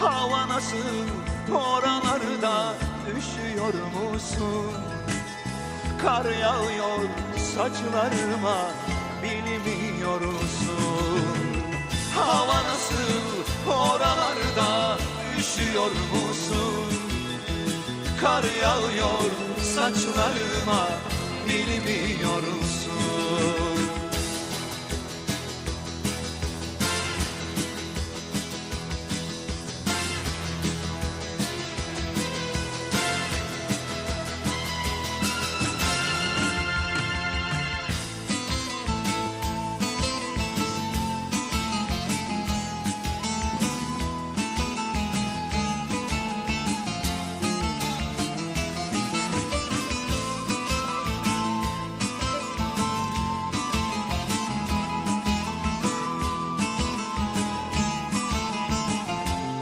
Hava nasıl oralarda üşüyor musun? Kar yağıyor saçlarıma bilmiyor musun? Hava nasıl oralarda üşüyor musun? Kar yağıyor saçlarıma bilmiyor musun?